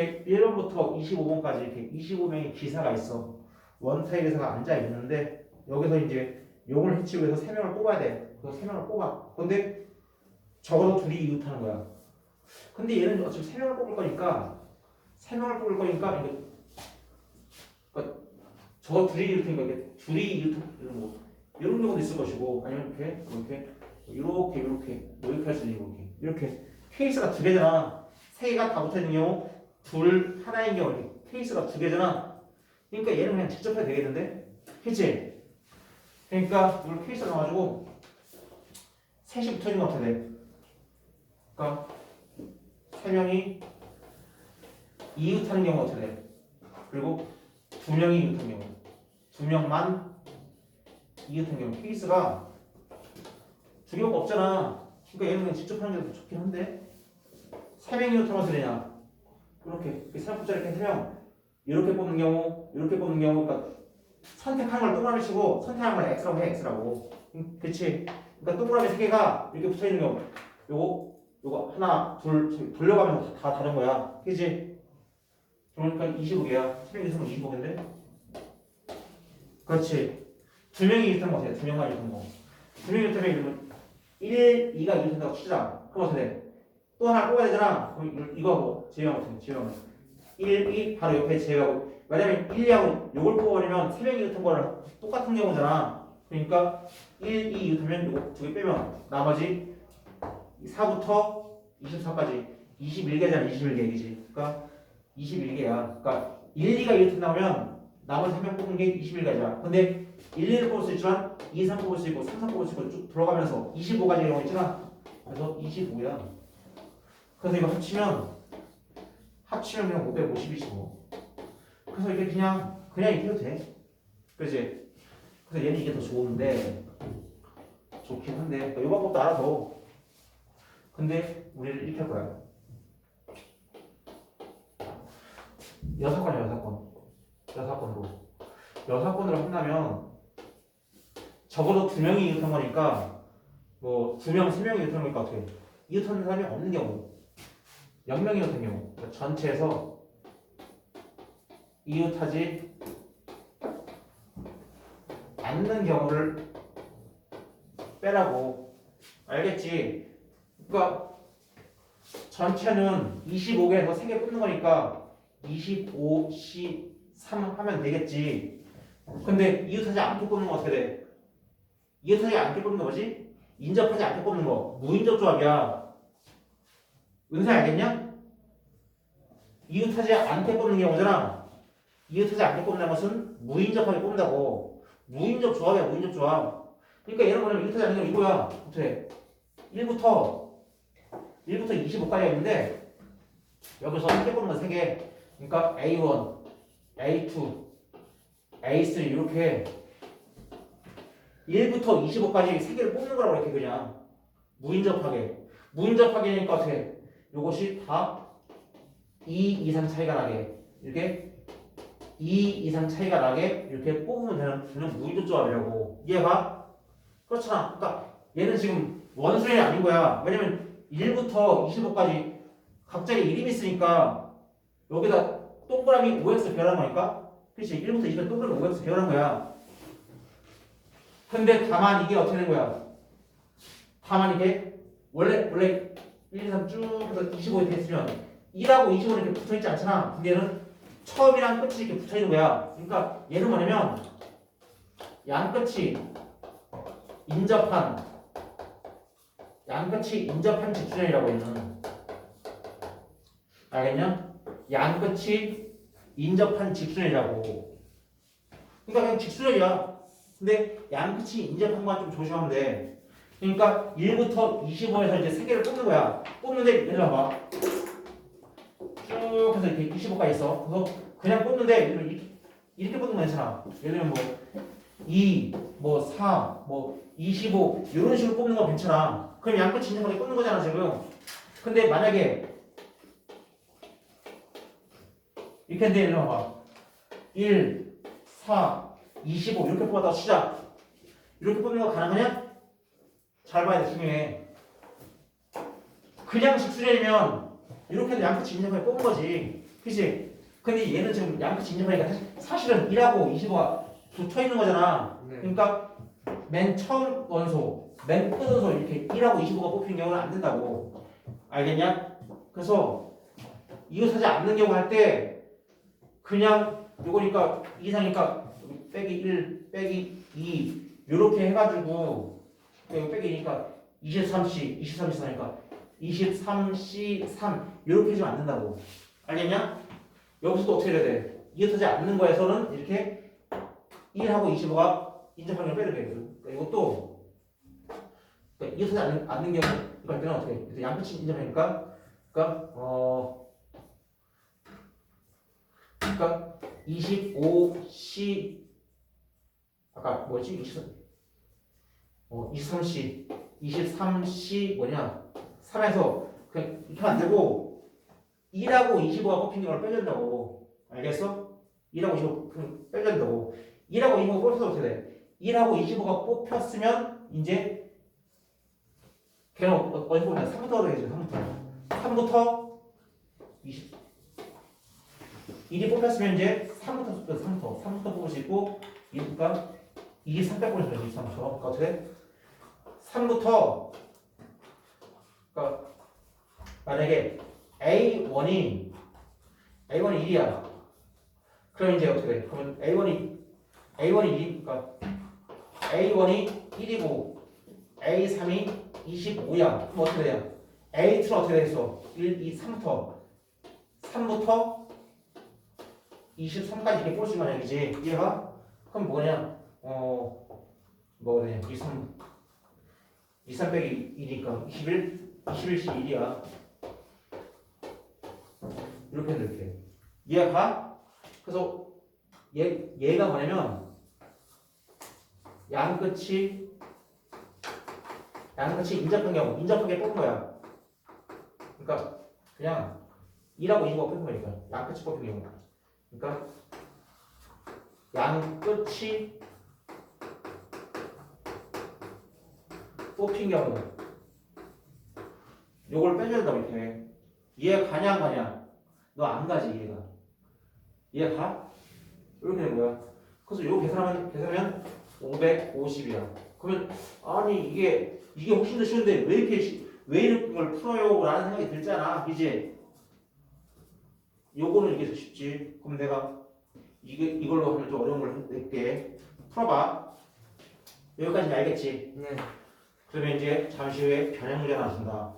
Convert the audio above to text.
이렇게 1번부터 25번까지 이렇게 25명의 기사가 있어. 원타입 기사가 앉아 있는데 여기서 이제 용을 해치기 위해서 3명을 뽑아야 돼. 그래서 3명을 뽑아. 근데 적어도 둘이 이웃하는 거야. 근데 얘는 어차피 3명을 뽑을 거니까 3명을 뽑을 거니까 이게 그러니까 저 둘이 이웃하니까 이게 둘이 이웃 이런 뭐 이런 경우도 있을 것이고 아니면 이렇게 이렇게 이렇게 이렇게 뭐 이렇게 할수 있는 이렇게 이렇게 케이스가 두 개잖아. 세 개가 다 붙어 있는 경우 둘 하나인 경우 케이스가 두 개잖아. 그러니까 얘는 그냥 직접 해도 되겠는데, 그치? 그러니까 이걸 케이스가 나와가지고 셋이 붙어 있는 것 같아 돼. 그러니까 세 명이 이웃하는 경우가 어떻게 돼? 그리고 두 명이 이웃하는 경우, 두 명만 이웃하는 경우 케이스가 두 개가 없잖아. 그러니까 얘는 그냥 직접 하는 게 더 좋긴 한데 세 명이 이웃하면 어떻게 되냐? 이렇게 삼국자리 이렇게 세명 이렇게 뽑는 경우, 이렇게 뽑는 경우, 그러니까 선택하는 걸 동그라미 치고 선택하는 걸 x라고 해 x라고. 응, 그렇지? 그러니까 동그라미 세 개가 이렇게 붙어 있는 경우, 요거 요거 하나, 둘 저기 돌려가면 다, 다 다른 거야. 그지? 그러니까 25개야. 3명이 있으면 25개인데? 그렇지. 두 명이 이렇다는 거 같아. 두 명만 이렇다는 거. 두 명이 이렇다면 이러면 1, 2가 이렇다고 치자. 그럼 어떻게 돼? 또 하나 뽑아야 되잖아. 그럼 이거- 이거하고 제외하면 어떻게 돼? 제외하면. 1, 2 바로 옆에 제외하고. 왜냐면 1, 2하고 요걸 뽑아버리면 3명이 이렇던 거랑 똑같은 경우잖아. 그러니까 1, 2 이렇다면 요거 두 개 빼면 나머지 4부터 24까지 21개잖아 21개 그지 그러니까 21개야 그러니까 1, 2가 이렇게 나오면 나머지 3명 뽑는 게 21가지야 근데 1, 2를 뽑을 수 있지만 2, 3 뽑을 수 있고 3, 4 뽑을 수 있고 쭉 들어가면서 25가지 경우 있잖아 그래서 25야 그래서 이거 합치면 합치면 그냥 550이지 뭐 그래서 이게 그냥 그냥 해도 돼 그지 그래서 얘는 이게 더 좋은데 좋긴 한데 그러니까 이 방법도 알아서 근데 우리는 이렇게 할 거야. 여섯 건이야 여섯 건. 여섯 건으로. 여섯 건으로 한다면 적어도 두 명이 이웃한 거니까 뭐 두 명, 세 명이 이웃한 거니까 어떻게? 이웃하는 사람이 없는 경우, 영 명이 이웃한 경우, 그러니까 전체에서 이웃하지 않는 경우를 빼라고 알겠지? 그러니까 전체는 25개에서 3개 뽑는 거니까 25, 13 하면 되겠지. 근데 이웃하지 않게 뽑는 거 어떻게 돼? 이웃하지 않게 뽑는 거 뭐지? 인접하지 않게 뽑는 거. 무인접 조합이야. 은사 알겠냐? 이웃하지 않게 뽑는 경우잖아. 이웃하지 않게 뽑는 것은 무인접하게 뽑는다고. 무인접 조합이야, 무인접 조합. 그러니까 얘는 뭐냐면 이웃하지 않는 게 이거야. 어떻게? 1부터 1부터 25까지가 있는데 여기서 크게 보는 건 3개 그러니까 A1, A2, A3 이렇게 1부터 25까지 3개를 뽑는 거라고 이렇게 그냥 무인접하게 무인접하게니까 어떻게 요것이 다 2 이상 차이가 나게 이렇게 2 이상 차이가 나게 이렇게 뽑으면 되는 그냥 무인접 조합이라고 이해가? 그렇잖아. 그러니까 얘는 지금 원수이 아닌 거야. 왜냐면 1부터 25까지 각자의 이름이 있으니까 여기다 동그라미 OX 배열한 거니까. 그렇지. 1부터 20까지 동그라미 OX 배열한 거야. 근데 다만 이게 어떻게 된 거야? 다만 이게 원래 원래 1, 2, 3쭉 해서 25에 됐으면 1하고 25는 이렇게 붙어있지 않잖아. 근데 얘는 처음이랑 끝이 이렇게 붙어있는 거야. 그러니까 얘는 뭐냐면 양 끝이 인접한 양끝이 인접한 직선이라고 얘는. 알겠냐? 양끝이 인접한 직선이라고. 그러니까 그냥 직선이야. 근데 양끝이 인접한 건좀 조심하면 돼. 그러니까 1부터 25에서 이제 3개를 뽑는 거야. 뽑는데 얘들 봐봐 쭉 해서 이렇게 25까지 있어 그래서 그냥 뽑는데 이렇게, 이렇게 뽑는 거 괜찮아 예를 들면 뭐 2, 뭐 4, 뭐25 이런 식으로 뽑는 거 괜찮아. 그럼 양끝 있는 거에 뽑는 거잖아 지금. 근데 만약에 이렇게 했는데 이리 봐봐. 1, 4, 25 이렇게 뽑았다고 치자. 이렇게 뽑는 거 가능하냐? 잘 봐야 돼 중요해. 그냥 직수련이면 이렇게 해도 양끝이 거에 뽑은 거지. 그치? 근데 얘는 지금 양끝이 인정하니까 사실- 사실 은 1하고 25가 붙어 있는 거잖아. 네. 그러니까 맨 처음 원소, 맨 끝 원소 이렇게 1하고 25가 뽑힌 경우는 안 된다고. 알겠냐? 그래서 이웃하지 않는 경우 할 때 그냥 요거니까 이상이니까 빼기 1, 빼기 2 요렇게 해가지고 빼기니까 23C, 23C4니까 23C3 이렇게 해주면 안 된다고. 알겠냐? 여기서도 어떻게 해야 돼? 이웃하지 않는 거에 서는 이렇게 1하고 25가 인접하는 걸 빼야 돼. 그러니까 이것도 그러니까 이웃하지 않는, 않는 경우 할 때는 어떻게 해? 양끝이 인접하니까 그러니까 어 그러니까 25C 아까 뭐지? 23, 어, 23C 23C 뭐냐 3에서 그냥 이렇게 하면 안 되고 1하고 25가 뽑힌 경우를 빼준다고. 알겠어? 1하고 25 그냥 빼준다고. 1하고 25가 뽑혀서 어떻게 돼? 1하고 25가 뽑혔으면 이제 걔는 어- 어디서 보냐 3부터 되겠죠 3부터. 3부터 20 1이 뽑혔으면 이제 3부터 3부터. 3부터 뽑을 수 있고 그러니까 23 빼고 있어요 23부터 그러니까 어떻게 3부터 그러니까 만약에 A1이 A1이 1이야 그럼 이제 어떻게 돼? 그러면 A1이 A1이 2 그러니까 A1이 1이고 A3이 25야 그럼 어떻게 돼요? A2는 어떻게 되겠어? 1, 2, 3부터 3부터 23까지 이렇게 볼수 있는 얘기지 이해가? 그럼 뭐냐 어 뭐가 되냐 23 23 빼기 2니까 21 21씩 1이야. 이렇게 이렇게. 이해가? 그래서 얘, 얘가 뭐냐면 양 끝이 양 끝이 인접한 경우 인접한 게 뽑은 거야. 그러니까 그냥 1하고 25가 뽑은 거니까 양 끝이 뽑힌 경우. 그러니까 양 끝이 뽑힌 경우 요걸 빼준다고 이렇게 이해 가냐 안 가냐? 너 안 가지 이해가? 이해 가? 이렇게 되는 거야. 그래서 요 계산하면 계산하면 550이야. 그러면 아니 이게 이게 훨씬 더 쉬운데 왜 이렇게 쉬- 왜 이런 걸 풀어요? 라는 생각이 들잖아 이제. 요거는 이게 더 쉽지. 그럼 내가 이게 이걸로 하면 좀 어려운 걸 낼게. 풀어봐. 여기까지 알겠지? 네. 그러면 이제 잠시 후에 변형 문제 나왔습니다